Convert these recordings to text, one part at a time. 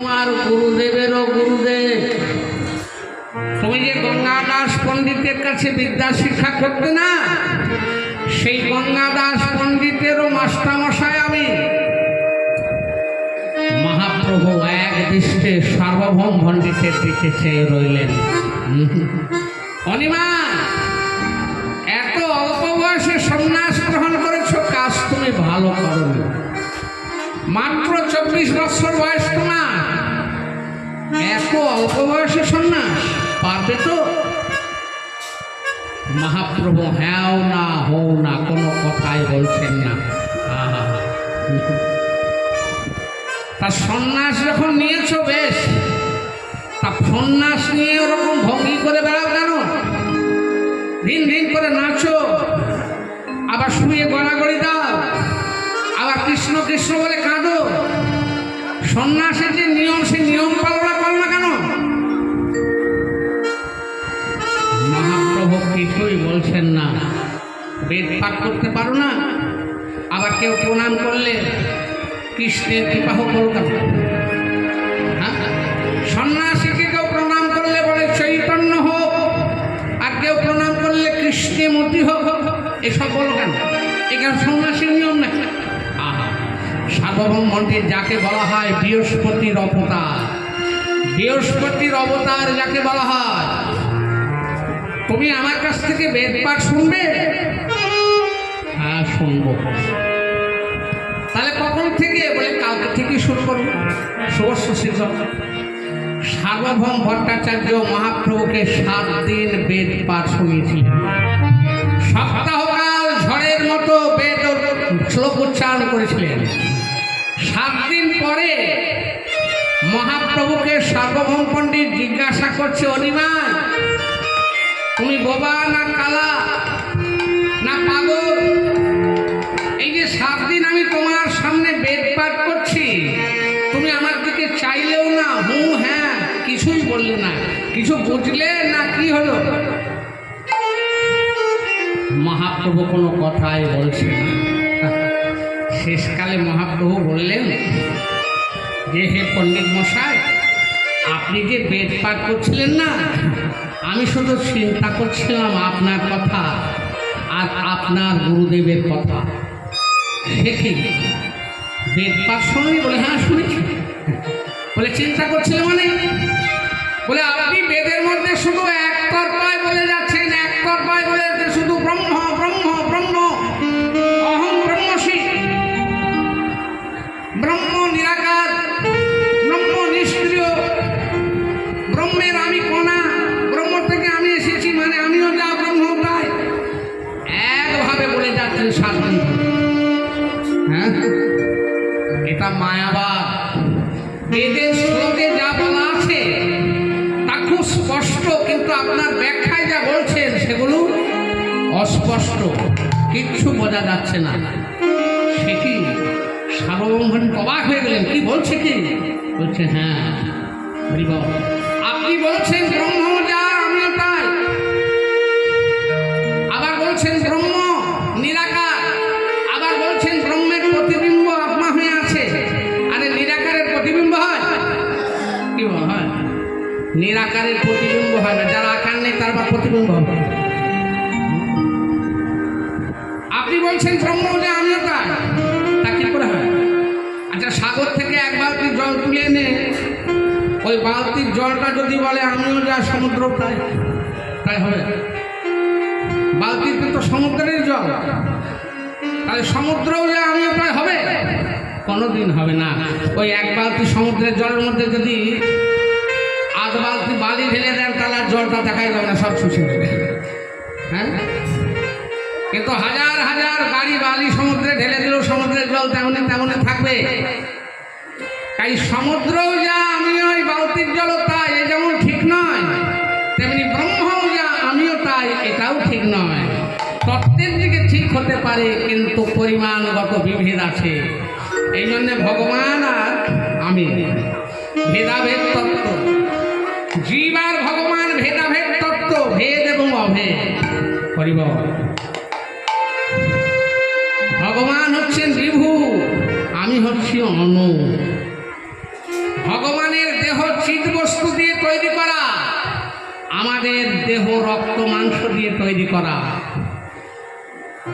আমার গুরুদেবেরও গুরুদেব, তুমি যে গঙ্গাদাস পণ্ডিতের কাছে বিদ্যা শিক্ষা করতে না, সেই গঙ্গাদাস পণ্ডিতেরও আমি। মহাপ্রভু এক দৃষ্টে সার্বভৌম পণ্ডিতের দিকে চেয়ে রইলেন। অনিমা, এত অল্প বয়সে সন্ন্যাস গ্রহণ করেছ, কাজ তুমি ভালো করো মাত্র চব্বিশ বছর বয়স তোমার। এত অল্প বয়সে সন্ন্যাস, পারবে তো? মহাপ্রভু, হ্যাও না, হও না, কোনো কথাই বলছেন না। তা সন্ন্যাস যখন নিয়েছো, বেশ। তা সন্ন্যাস নিয়ে ওরকম ভঙ্গি করে বেড়াও কেন? দিন দিন করে নাচো। আবার শুয়ে গড়াগড়ি দাও। আবার কৃষ্ণ কৃষ্ণ সন্ন্যাসের যে নিয়ম, সেই নিয়ম পালন করো না কেন? মহাপ্রভু কিছুই বলছেন না। বেদ পাঠ করতে পারো না? আবার কেউ প্রণাম করলে কৃষ্ণের কৃপা হোক বলো কেন হ্যাঁ? সন্ন্যাসীকে কেউ প্রণাম করলে বলে চৈতন্য হোক, আর কেউ প্রণাম করলে কৃষ্ণে মতি হোক, এসব বলো কেন? এখানে সন্ন্যাসীর নিয়ম আহা মন্দির যাকে বলা হয় বৃহস্পতির অবতার। বৃহস্পতির অবতার যাকে বলা হয়? তুমি আমার কাছ থেকে বেদ পাঠ শুনবে? হ্যাঁ শুনব। তাহলে কখন থেকে? বলে কালকে থেকে শুরু করব। শুভস্য শীর্ষক সার্বভৌম ভট্টাচার্য মহাপ্রভুকে সাত দিন বেদ পাঠ শুনিয়েছিলেন। সপ্তাহকাল ঝড়ের মতো বেদ শ্লোক উচ্চারণ করেছিলেন। পরে মহাপ্রভুকে সার্বভৌম পণ্ডিত জিজ্ঞাসা করছে অনিমান তুমি বোবা না কালা না পাগল? এই যে সাত দিন আমি তোমার সামনে বেদ পাঠ করছি, তুমি আমার দিকে চাইলেও না, হু হ্যাঁ কিছুই বললে না। কিছু বুঝলে না কি হলো? মহাপ্রভু কোনো কথাই বলছে না। শেষকালে মহাপ্রভু বললেন যে হে পণ্ডিত মশাই, আপনি যে বেদ পাঠ করছিলেন না, আমি শুধু চিন্তা করছিলাম আপনার কথা আর আপনার গুরুদেবের কথা। দেখি, বেদ পাঠ শুনি বলে হ্যাঁ শুনেছি। বলে, চিন্তা করছিল মানে? বলে, আপনি বেদের মধ্যে শুধু এটা মায়াবাদ। বেদের শ্লোকে যা বলা আছে, তা খুব স্পষ্ট, কিন্তু আপনার ব্যাখ্যায় যা বলছেন সেগুলো অস্পষ্ট। কিচ্ছু বোঝা যাচ্ছে না। সে কি সার্বভৌম অবাক হয়ে গেলেন? কি বলছে কি? বলছে হ্যাঁ। আপনি বলছেন নিরাকারের প্রতিবিম্ব হয় না। যার আকার নেই, তার আবার প্রতিবিম্ব হবে। আপনি বলছেন ব্রহ্ম যে আমিও তাই তা কি করে হয়? আচ্ছা সাগর থেকে এক বালতি জল তুলে এনে, ওই বালতির জলটা যদি বলে, আমিও যা সমুদ্র তাই তাই হবে। বালতিতে তো সমুদ্রের জল। তাহলে সমুদ্রও যে আমিও প্রায় হবে? কোনোদিন হবে না। ওই এক বালতি সমুদ্রের জলের মধ্যে যদি বালতি বালি ঢেলে দেন, তাহলে আর জলটা দেখাই যাবে না, সব শুষে হ্যাঁ? কিন্তু হাজার হাজার গাড়ি বালি সমুদ্রে ঢেলে দিলেও সমুদ্রের জল তেমনি তেমনি থাকবে। তাই সমুদ্রও যা আমি ওই বালতির জলও তাই, এ যেমন ঠিক নয়, তেমনি ব্রহ্মও যা, আমিও তাই, এটাও ঠিক নয়। তত্ত্বের দিকে ঠিক হতে পারে, কিন্তু পরিমাণগত বিভেদ আছে। এই জন্যে ভগবান আর আমি ভেদাভেদ তত্ত্ব হরিবল ভগবান হচ্ছেন বিভু, আমি হচ্ছি অনু। ভগবানের তৈরি করা, আমাদের দেহ রক্ত মাংস দিয়ে তৈরি করা।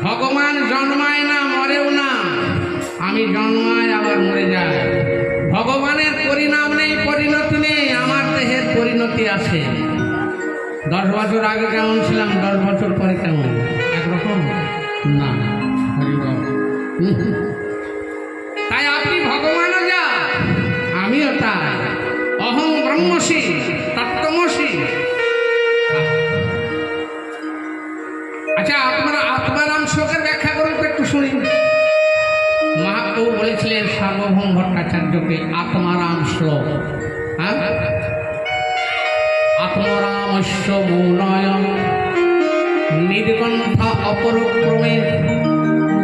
ভগবান জন্মায় না, মরেও না, আমি জন্মায় আবার মরে যাই। ভগবানের পরিণাম নেই, পরিণতি নেই, আমার দেহের পরিণতি আছে। দশ বছর আগে কেমন ছিলাম? দশ বছর পরে কেমন? একরকম? না। তাই আপনি ভগবানও যা, আমিও তাই। অহং ব্রহ্মসি, তত্ত্বমসি। আচ্ছা আপনারা আত্মারাম শ্লোকের ব্যাখ্যা করুন একটু শুনি। মহাপ্রভু বলেছিলেন, সার্বভৌম ভট্টাচার্যকে আত্মারাম শ্লোক। হ্যাঁ? আত্মরামস্য মৌনয় নির্গন্থ অপরক্রমে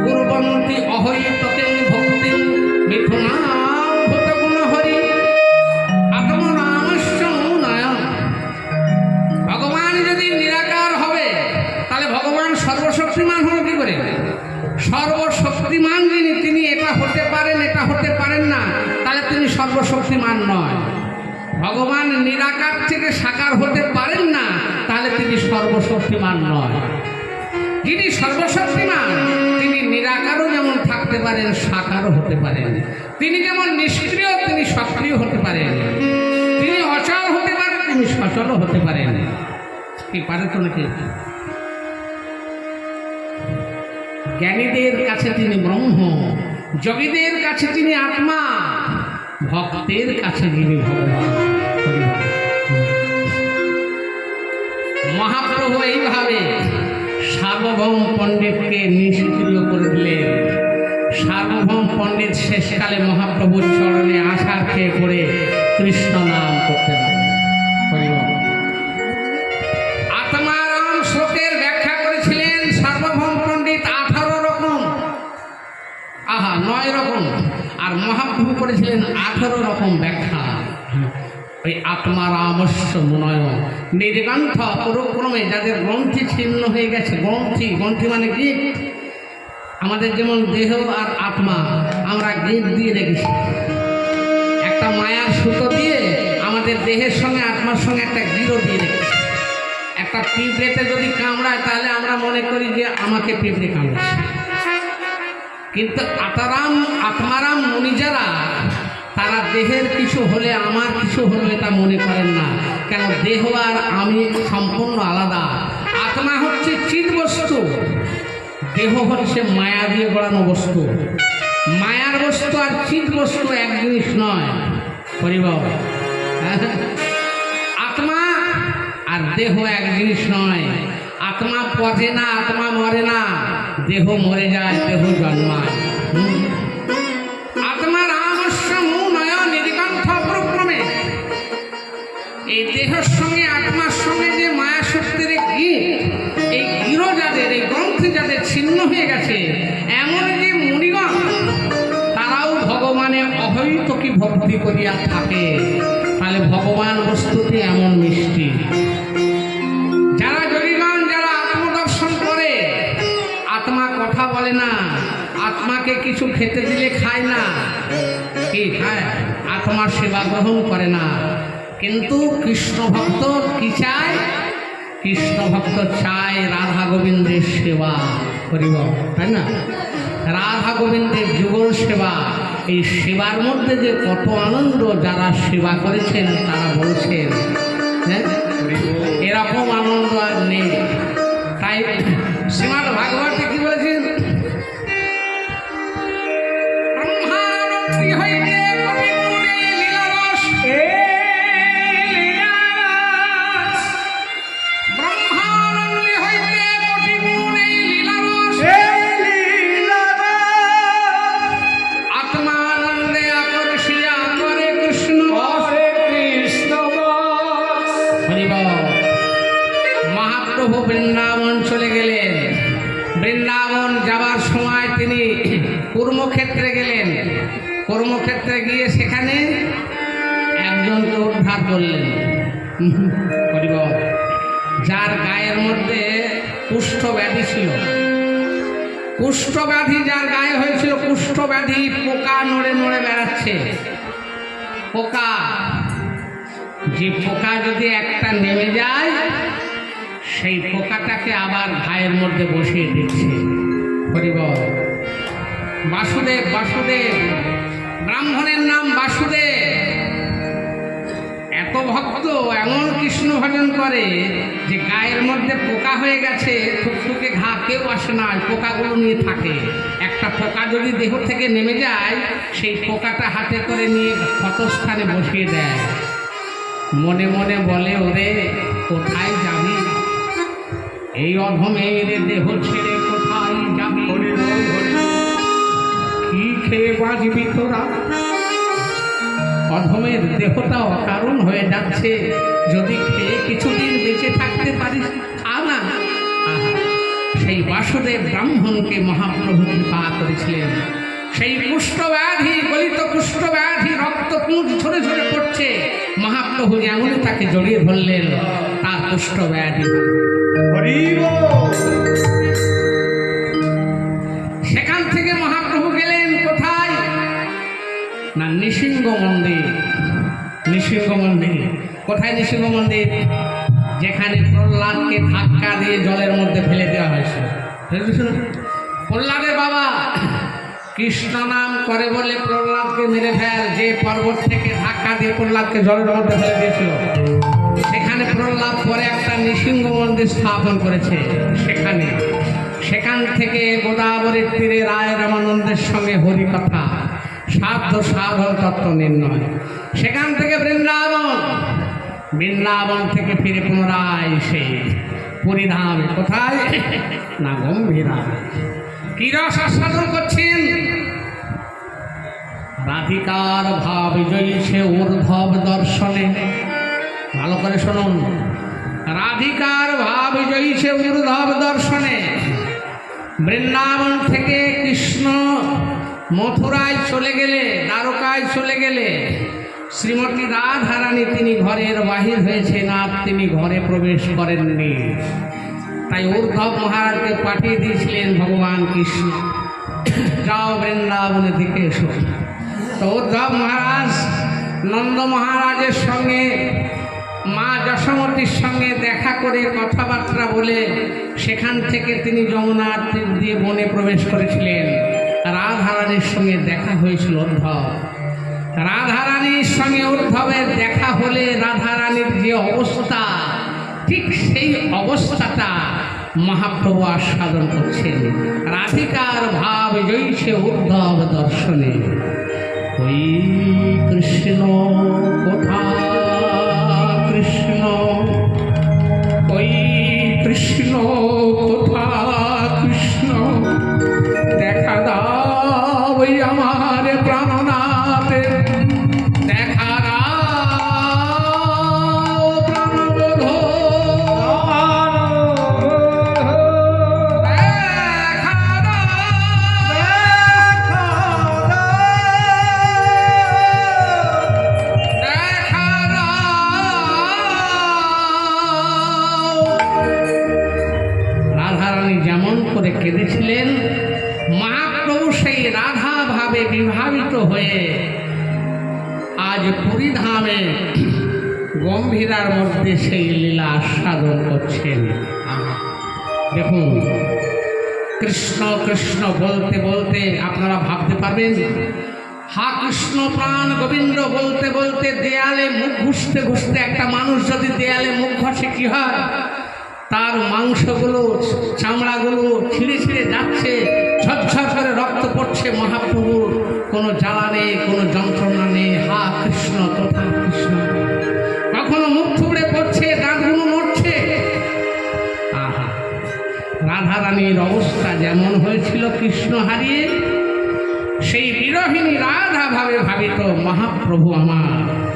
কুর্বন্তি অহৈতকে ভক্তি মৌনয় ভগবান যদি নিরাকার হবে, তাহলে ভগবান সর্বশক্তিমান হল কি করে? সর্বশক্তিমান যিনি, তিনি এটা হতে পারেন, এটা হতে পারেন না, তাহলে তিনি সর্বশক্তিমান নয়। ভগবান নিরাকার থেকে সাকার হতে পারেন না তাহলে তিনি সর্বশক্তিমান নয়। যিনি সর্বশক্তিমান, তিনি নিরাকারও যেমন থাকতে পারেন, সাকারও হতে পারেন। তিনি যেমন নিষ্ক্রিয়, তিনি সক্রিয় হতে পারেন। তিনি অচল হতে পারেন, তিনি সচলও হতে পারেন। কি পারে তো নাকি? জ্ঞানীদের কাছে তিনি ব্রহ্ম, যোগীদের কাছে তিনি আত্মা, ভক্তের কাছে যিনি ভগবান। মহাপ্রভু এইভাবে সার্বভৌম পণ্ডিতকে নিষ্ক্রিয় করে দিলেন। সার্বভৌম পণ্ডিত শেষকালে মহাপ্রভুর চরণে আশার খেয়ে পড়ে কৃষ্ণ নাম করতে শ্লোকের ব্যাখ্যা করেছিলেন সার্বভৌম পণ্ডিত আঠারো রকম। আহা, নয় রকম। আর মহাপ্রভু করেছিলেন আঠারো রকম ব্যাখ্যা। ওই আত্মারামস্য মনয় নির্গ্রন্থ পুরোক্রমে যাদের গ্রন্থি ছিন্ন হয়ে গেছে, গ্রন্থি গ্রন্থি মানে কি? আমাদের যেমন দেহ আর আত্মা, আমরা গিট দিয়ে রেখেছি। একটা মায়ার সুতো দিয়ে আমাদের দেহের সঙ্গে, আত্মার সঙ্গে একটা গিরো দিয়ে রেখেছি। একটা পিঁপড়েতে যদি কামড়ায়, তাহলে আমরা মনে করি যে আমাকে পিঁপড়ে কামড়েছে কিন্তু আতারাম, আত্মারাম, মুনি যারা তারা দেহের কিছু হলে, আমার কিছু হলে এটা মনে করেন না। কেন? দেহ আর আমি সম্পূর্ণ আলাদা। আত্মা হচ্ছে চিৎ বস্তু। দেহ হচ্ছে মায়া দিয়ে গড়ানো বস্তু। মায়ার বস্তু আর চিৎ বস্তু এক জিনিস নয়। পরিবার আত্মা আর দেহ এক জিনিস নয়। আত্মা পচে না, আত্মা মরে না। দেহ মরে যায়, দেহ জন্মায়। এই দেহের সঙ্গে, আত্মার সঙ্গে যে মায়া শক্তির গির, এই গিরো যাদের, এই গ্রন্থি যাদের ছিন্ন হয়ে গেছে, এমন যে মুনিগণ, তারাও ভগবানের অহৈতকি ভক্তি করিয়া থাকে। তাহলে ভগবান বস্তুটি এমন মিষ্টি। যারা যোগীগণ যারা আত্মদর্শন করে, আত্মা কথা বলে না, আত্মাকে কিছু খেতে দিলে খায় না, কি খায়? আত্মার সেবা গ্রহণ করে না। কিন্তু কৃষ্ণ ভক্ত কি চায়? কৃষ্ণ ভক্ত চায় রাধা গোবিন্দের সেবা করিব, তাই না? রাধা গোবিন্দের যুগল সেবা, এই সেবার মধ্যে যে কত আনন্দ যারা সেবা করেছেন তারা বলছেন হ্যাঁ? এরকম আনন্দ আর নেই। তাই শ্রীমান ভাগবতী কর্মক্ষেত্রে গিয়ে সেখানে একজনকে উদ্ধার করলেন। যার গায়ের মধ্যে কুষ্ঠ ব্যাধি ছিল। কুষ্ঠ ব্যাধি যার গায়ে হয়েছিল কুষ্ঠ ব্যাধি পোকা নড়ে নড়ে বেড়াচ্ছে। পোকা। যে পোকা যদি একটা নেমে যায়, সেই পোকাটাকে আবার ঘায়ের মধ্যে বসিয়ে দিচ্ছে। হরিবল বাসুদেব বাসুদেব। ব্রাহ্মণের নাম বাসুদেব। এত ভক্ত, এমন কৃষ্ণ ভজন করে যে গায়ের মধ্যে পোকা হয়ে গেছে থুকথুকে ঘা কেউ আসে না পোকাগুলো নিয়ে থাকে। একটা পোকা যদি দেহ থেকে নেমে যায়, সেই পোকাটা হাতে করে নিয়ে ক্ষতস্থানে বসিয়ে দেয়। মনে মনে বলে, ওরে, কোথায় যাবি? এই অধমের দেহ ছেড়ে কোথায় যাবি? খেয়ে বাঁচবি তোরা অধমের দেহটা অকারণ হয়ে যাচ্ছে। যদি খেয়ে কিছুদিন বেঁচে থাকতে পারিস খা সেই বাসুদেব ব্রাহ্মণকে মহাপ্রভু কৃপা করেছিলেন। সেই কুষ্ঠব্যাধি, গলিত কুষ্ঠব্যাধি রক্ত পুঁজ ঝরে ঝরে পড়ছে। মহাপ্রভু যেমন তাকে জড়িয়ে ধরলেন, তার কুষ্ঠব্যাধি। সেখান নৃসিংহ মন্দির নৃসিংহ মন্দির কোথায় নৃসিংহ মন্দির যেখানে প্রহ্লাদকে ধাক্কা দিয়ে জলের মধ্যে ফেলে দেওয়া হয়েছে? প্রহ্লাদের বাবা, কৃষ্ণ নাম করে বলে প্রহ্লাদকে মেরে ফেল। যে পর্বত থেকে ধাক্কা দিয়ে প্রহ্লাদকে জলের মধ্যে ফেলে দিয়েছিল। সেখানে প্রহ্লাদ পরে একটা নৃসিংহ মন্দির স্থাপন করেছে। সেখানে। সেখান থেকে গোদাবরীর তীরে রায় রামানন্দের সঙ্গে হরিকথা। সাধ্য সাধন তত্ত্ব নির্ণয়। সেখান থেকে বৃন্দাবন বৃন্দাবন থেকে ফিরে পুনরায় সে পরিধামে। কোথায়? না গম্ভীরা কি রস আস্বাদন করছেন? রাধিকার ভাব জয়ীছে ঊর্ধ্বব দর্শনে। ভালো করে শুনুন। রাধিকার ভাব জয়ীছে ঊর্ধ্বব দর্শনে। বৃন্দাবন থেকে কৃষ্ণ মথুরায় চলে গেলে, দ্বারকায় চলে গেলে, শ্রীমতী রাধারানী তিনি ঘরের বাহির হয়েছেন আর তিনি ঘরে প্রবেশ করেননি। তাই উদ্ধব মহারাজকে পাঠিয়ে দিয়েছিলেন ভগবান কৃষ্ণ। যাও বৃন্দাবনের দিকে এসো। তো উদ্ধব মহারাজ নন্দ মহারাজের সঙ্গে, মা যশোমতীর সঙ্গে দেখা করে কথাবার্তা বলে সেখান থেকে তিনি যমুনার দিয়ে বনে প্রবেশ করেছিলেন। রাধারানীর সঙ্গে দেখা হয়েছিল উদ্ধব রাধারানীর সঙ্গে উদ্ধবের দেখা হলে রাধারানীর যে অবস্থা, ঠিক সেই অবস্থাটা মহাপ্রভু আস্বাদন করছেন। রাধিকার ভাব জৈছে উদ্ধব দর্শনে। ওই কৃষ্ণ কোথা, কৃষ্ণ? ওই কৃষ্ণ আস্বাদন করছেন। দেখুন, কৃষ্ণ কৃষ্ণ বলতে বলতে আপনারা ভাবতে পারবেন, হা কৃষ্ণ প্রাণ গোবিন্দ বলতে বলতে দেয়ালে মুখ ঘুষতে ঘুষতে একটা মানুষ যদি দেয়ালে মুখ ঘষে কি হয়? তার মাংসগুলো, চামড়াগুলো ছিঁড়ে ছিঁড়ে যাচ্ছে, ঝরঝর করে রক্ত পড়ছে মহাপ্রভুর। কোনো জ্বালা নেই, কোনো যন্ত্রণা নেই। হা কৃষ্ণ, তথা কৃষ্ণ। রাধারানীর অবস্থা যেমন হয়েছিল কৃষ্ণ হারিয়ে সেই বিরহিণী রাধা ভাবে ভাবিত মহাপ্রভু আমার।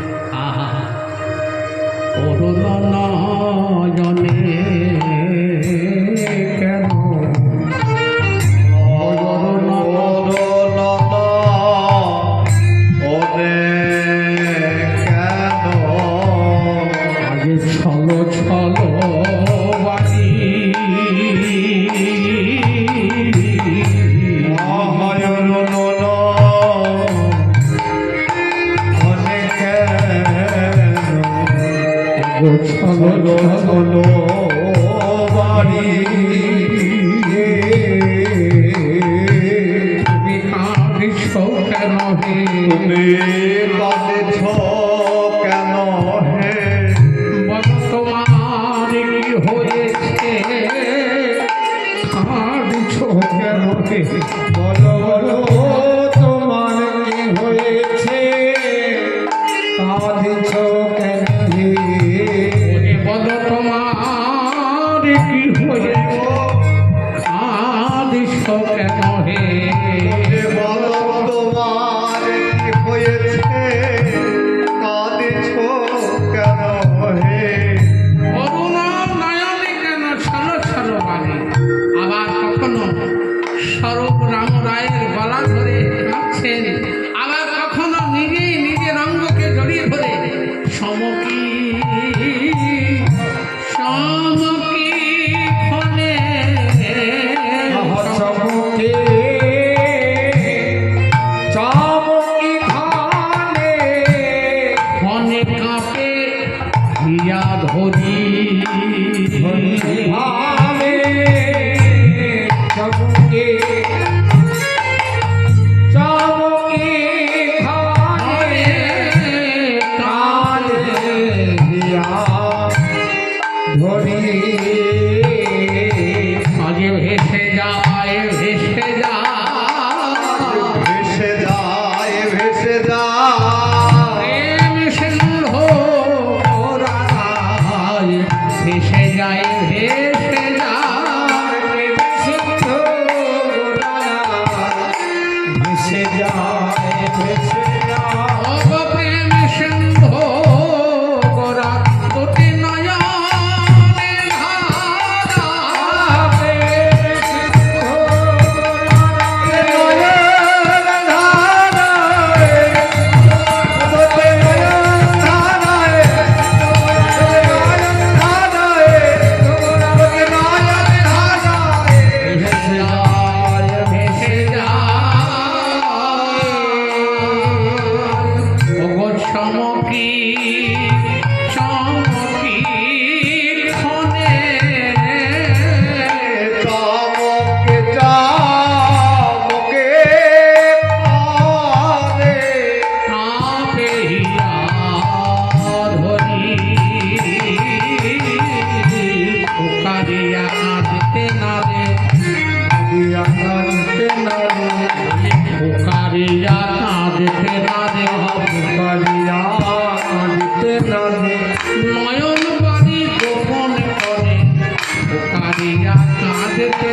না যেতে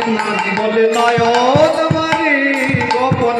বলে নয়ন বাড়ি গোপন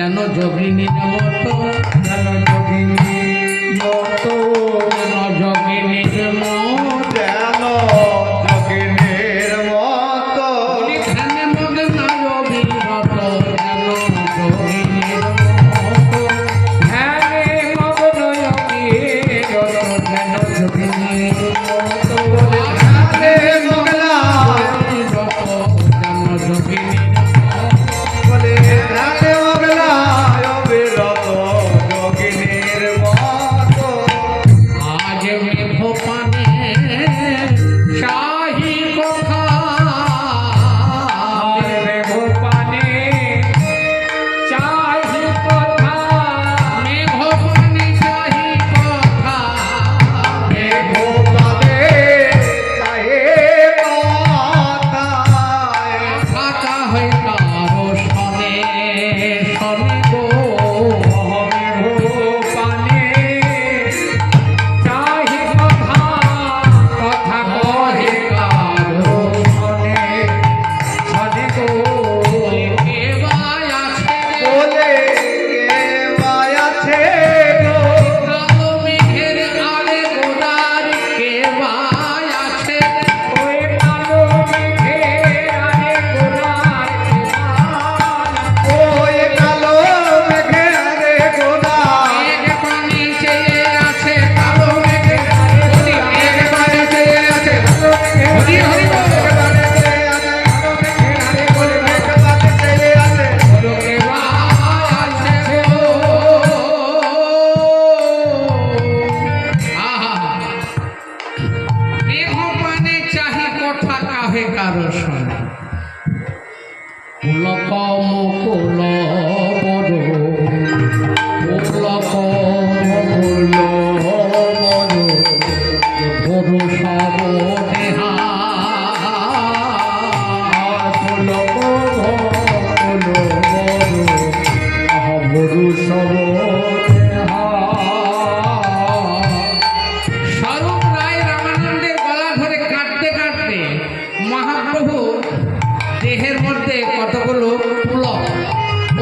যেন জমিনের মতো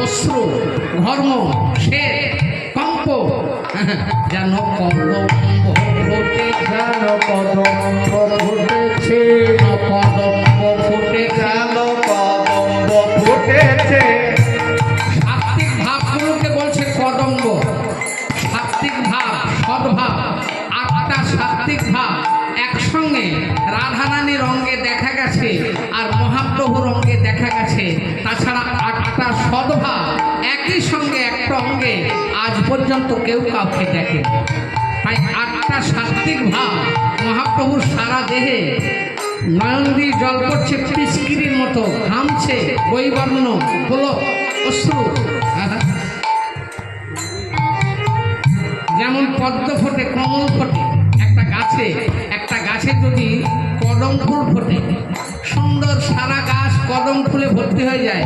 অশ্রু ধর্ম শ্বেত কম্প। যেন কম্প কদম্ব পর্যন্ত কেউ কাউকে দেখে তাই আটটা সাত্বিক ভাব। মহাপ্রভুর সারা দেহে নয়ন দিয়ে জল পড়ছে পিচকিরির মতো ঘামছে, বৈবর্ণ পুলক অশ্রু। যেমন পদ্ম ফোটে, কমল ফোটে, একটা গাছে একটা গাছে যদি কদম ফুল ফোটে, সুন্দর সারা গাছ কদম ফুলে ভর্তি হয়ে যায়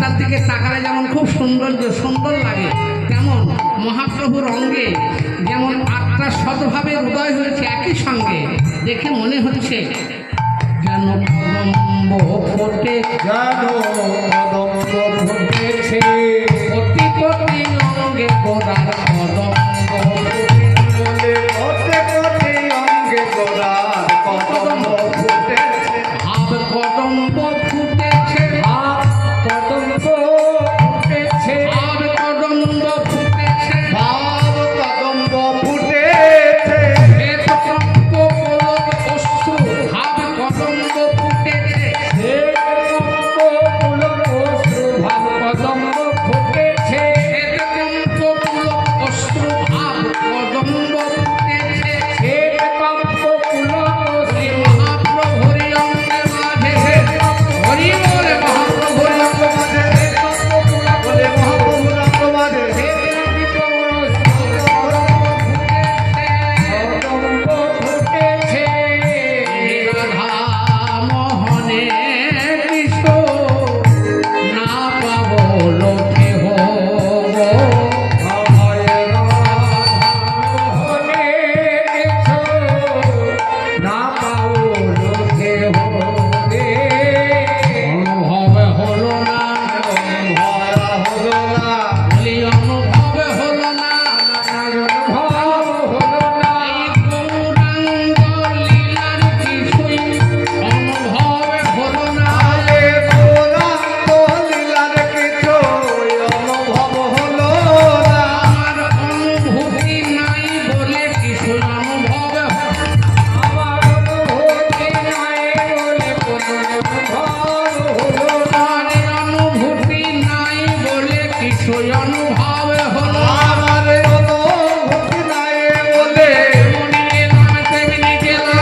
গাছটার দিকে তাকালে যেমন খুব সৌন্দর্য, সুন্দর লাগে, তেমন মহাপ্রভুর অঙ্গে যেমন আটটা শতভাবে উদয় হয়েছে একই সঙ্গে, দেখে মনে হচ্ছে যেন ফোটে যেন